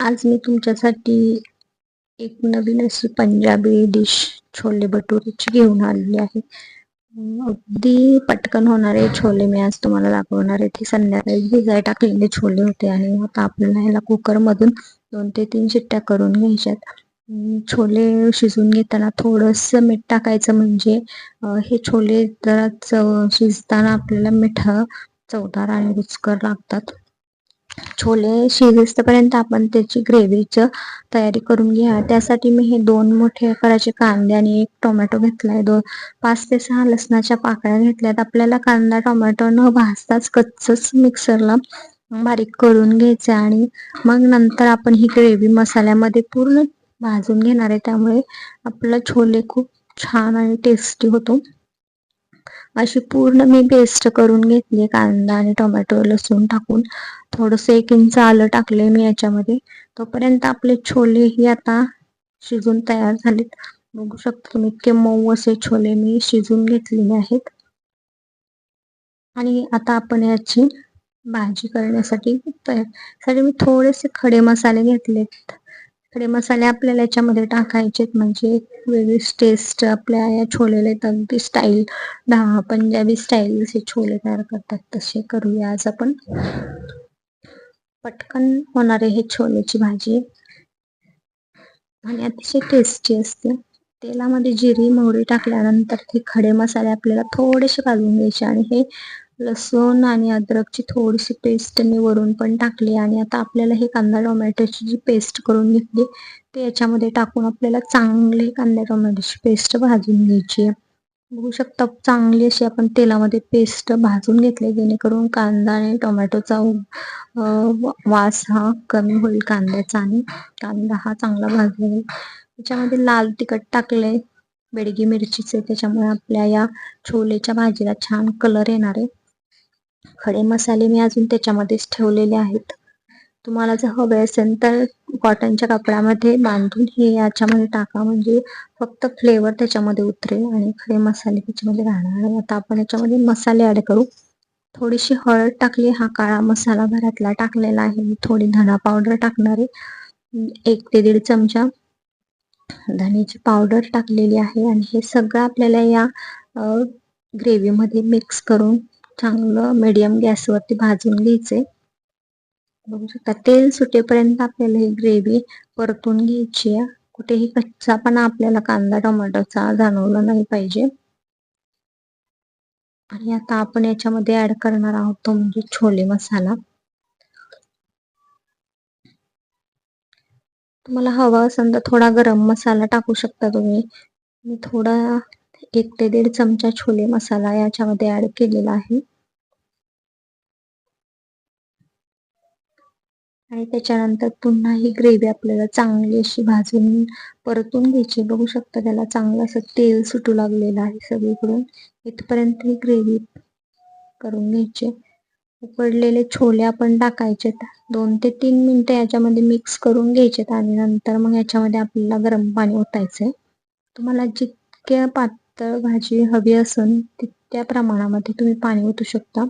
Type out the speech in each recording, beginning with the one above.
आज मी तुमच्यासाठी एक नवीन अशी पंजाबी डिश छोले भटुरेची घेऊन आलेली आहे. अगदी पटकन होणारे छोले मी आज तुम्हाला दाखवणार आहे. ते संध्याकाळी भिजाय टाकलेले छोले होते आणि आता आपल्याला ह्याला कुकरमधून दोन ते तीन शिट्ट्या करून घ्यायच्यात. छोले शिजून घेताना थोडस मीठ टाकायचं म्हणजे हे छोले जरा चव शिजताना आपल्याला मीठ चवदार आणि रुचकर लागतात. छोले शिजेपर्यंत आपण त्याची ग्रेव्हीचं तयारी करून घ्या. त्यासाठी मी हे दोन मोठे आकाराचे कांदे आणि एक टोमॅटो घेतलाय. दोन पाच ते सहा लसणाच्या पाकळ्या घेतल्यात. आपल्याला कांदा टोमॅटो न भाजताच कच्चच मिक्सरला बारीक करून घ्यायचं आणि मग नंतर आपण ही ग्रेव्ही मसाल्यामध्ये पूर्ण भाजून घेणार आहे. त्यामुळे आपला छोले खूप छान आणि टेस्टी होतो. अशी पूर्ण मी पेस्ट करून घेतली कांदा आणि टोमॅटो लसूण टाकून. थोडस एक इंच आलं टाकले मी याच्यामध्ये. तोपर्यंत आपले छोले ही आता शिजून तयार झालेत. बघू शकता तुम्ही इतके मऊ असे छोले मी शिजून घेतलेले आहेत. आणि आता आपण याची भाजी करण्यासाठी तयार. साठी मी थोडेसे खडे मसाले घेतलेत. खडे मसाले आपल्याला याच्यामध्ये टाकायचे म्हणजे वेगळीच टेस्ट आपल्या या छोलेला अगदी स्टाईल पंजाबी स्टाईल जसे छोले तयार करतात तसे करूया आज आपण. पटकन होणारे हे छोलेची भाजी. आणि अतिशय टेस्टी असते. तेलामध्ये जिरी मोहरी टाकल्यानंतर ते खडे मसाले आपल्याला थोडेसे घालून घ्यायचे आणि हे लसूण आणि अद्रकची थोडीशी पेस्ट मी वरून पण टाकली आणि आता आपल्याला हे कांदा टोमॅटोची जी पेस्ट करून घेतली ते याच्यामध्ये टाकून आपल्याला चांगले कांदा टोमॅटोची पेस्ट भाजून घ्यायची आहे. बघू शकता चांगली अशी आपण तेलामध्ये पेस्ट भाजून घेतली जेणेकरून कांदा आणि टोमॅटोचा वास हा कमी होईल कांद्याचा आणि कांदा हा चांगला भाजला त्याच्यामध्ये लाल तिखट टाकले बेडगी मिरचीचे त्याच्यामुळे आपल्या या छोलेच्या भाजीला छान कलर येणार आहे. खडे मसाले मी अजून त्याच्यामध्येच ठेवलेले आहेत. तुम्हाला जर हवे असेल तर कॉटनच्या कपड्यामध्ये बांधून हे याच्यामध्ये टाका. म्हणजे फक्त फ्लेवर त्याच्यामध्ये उतरेल आणि खडे मसाले त्याच्यामध्ये राहणार. आता आपण याच्यामध्ये मसाले ऍड करू. थोडीशी हळद टाकली. हा काळा मसाला घरातला टाकलेला आहे. मी थोडी धना पावडर टाकणार आहे. एक ते दीड चमचा धण्याची पावडर टाकलेली आहे. आणि हे सगळं आपल्याला या ग्रेव्हीमध्ये मिक्स करून चांगलं मीडियम गॅसवरती भाजून घ्यायचे. बघू शकता तेल सुटेपर्यंत आपल्याला ही ग्रेव्ही परतून घ्यायची आहे. कुठेही कच्चा पण आपल्याला कांदा टोमॅटोचा जाणवला नाही पाहिजे. आणि आता आपण याच्यामध्ये ऍड करणार आहोत तो म्हणजे छोले मसाला. तुम्हाला हवा असेल तर थोडा गरम मसाला टाकू शकता तुम्ही. मी थोडा एक ते दीड चमचा छोले मसाला याच्यामध्ये ऍड केलेला आहे. आणि त्याच्यानंतर पुन्हा ही ग्रेव्ही आपल्याला चांगली अशी भाजून परतून घ्यायची. बघू शकता त्याला चांगलं असं तेल सुटू लागलेलं आहे सगळीकडून. इथपर्यंत ही ग्रेव्ही करून घ्यायची. उकडलेले छोले आपण टाकायचे दोन ते तीन मिनिटं याच्यामध्ये मिक्स करून घ्यायचे आणि नंतर मग याच्यामध्ये आपल्याला गरम पाणी ओतायचंय. तुम्हाला जितक्या पातळ भाजी हवी असेल तितक्या प्रमाणामध्ये तुम्ही पाणी ओतू शकता.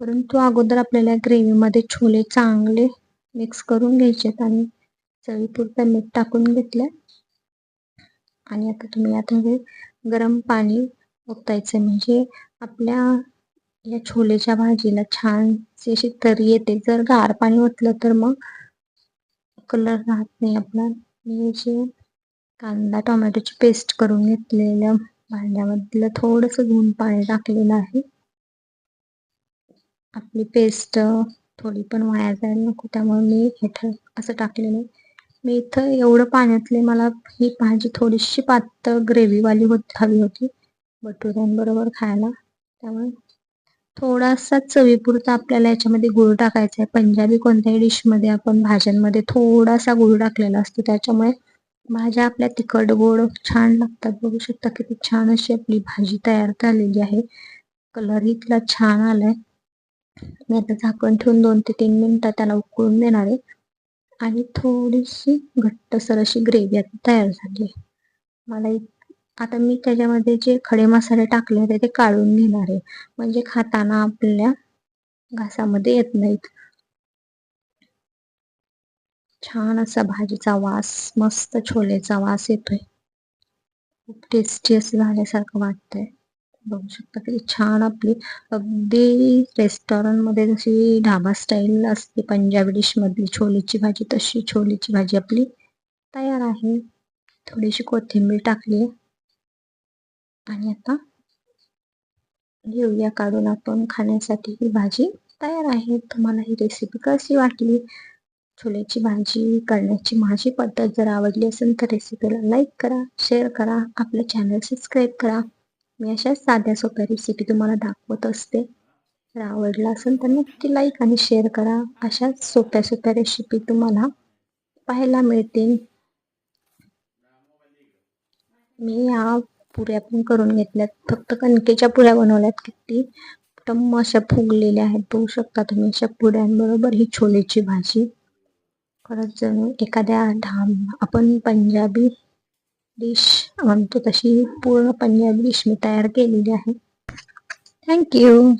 परंतु अगोदर आपल्याला ग्रेव्हीमध्ये छोले चांगले मिक्स करून घ्यायचे आहेत आणि चवीपुरता मीठ टाकून घेतलं आणि आता तुम्ही यामध्ये गरम पाणी ओतायचं म्हणजे आपल्या या छोलेच्या भाजीला छान अशी तरी येते. जर गार पाणी ओतलं तर मग कलर राहत नाही. आपला मी जे कांदा टोमॅटोची पेस्ट करून घेतलेल्या भांड्यामधलं थोडंसं धुवून पाणी टाकलेलं आहे. आपली पेस्ट थोडी पण वाया जायला नको त्यामुळे मी हे असं टाकलेलं मी इथं एवढं पाण्यातले मला ही भाजी थोडीशी पातळ ग्रेव्हीवाली होत हवी होती बटुऱ्यांबरोबर खायला. त्यामुळे थोडासा चवीपुरता आपल्याला याच्यामध्ये गुळ टाकायचा आहे. पंजाबी कोणत्याही डिशमध्ये आपण भाज्यांमध्ये थोडासा गुळ टाकलेला असतो. त्याच्यामुळे भाज्या आपल्या तिखट गोड छान लागतात. बघू शकता किती छान अशी आपली भाजी तयार झालेली आहे. कलर इथला छान आलाय. मी आता झाकण ठेवून दोन ते तीन मिनिटं त्याला उकळून देणार आहे. आणि थोडीशी घट्टसर अशी ग्रेव्ही आता तयार झाली आहे. मला आता मी त्याच्यामध्ये जे खडे मसाले टाकले होते ते काढून घेणार आहे. म्हणजे खाताना आपल्या घासामध्ये येत नाहीत. छान असा भाजीचा वास मस्त छोलेचा वास येतोय. खूप टेस्टी असं झाल्यासारखं वाटतंय. बघू शकता किती छान आपली अगदी रेस्टॉरंटमध्ये जशी ढाबा स्टाईल असते पंजाबी डिश मधली छोलीची भाजी तशी छोलीची भाजी आपली तयार आहे. थोडीशी कोथिंबीर टाकली. आणि आता घेऊया काढून आपण खाण्यासाठी ही भाजी तयार आहे. तुम्हाला ही रेसिपी कशी वाटली? छोल्याची भाजी करण्याची माझी पद्धत जर आवडली असेल तर रेसिपीला लाईक करा शेअर करा आपलं चॅनल सबस्क्राईब करा. मी अशाच साध्या सोप्या रेसिपी तुम्हाला दाखवत असते. जर आवडला असेल तर नक्की लाईक आणि शेअर करा. अशाच सोप्या सोप्या रेसिपी तुम्हाला पाहायला मिळतील. मी या पुऱ्या पण करून घेतल्यात. फक्त कणकेच्या पुऱ्या बनवल्यात किती. टम्म अशा फुगलेल्या आहेत. बघू शकता तुम्ही अशा पुऱ्यांबरोबर ही छोलेची भाजी. खरंच जणू एखाद्या ढाम आपण पंजाबी डिश म्हणतो तशी पूर्ण पंजाबी डिश मी तयार केलेली आहे. थँक्यू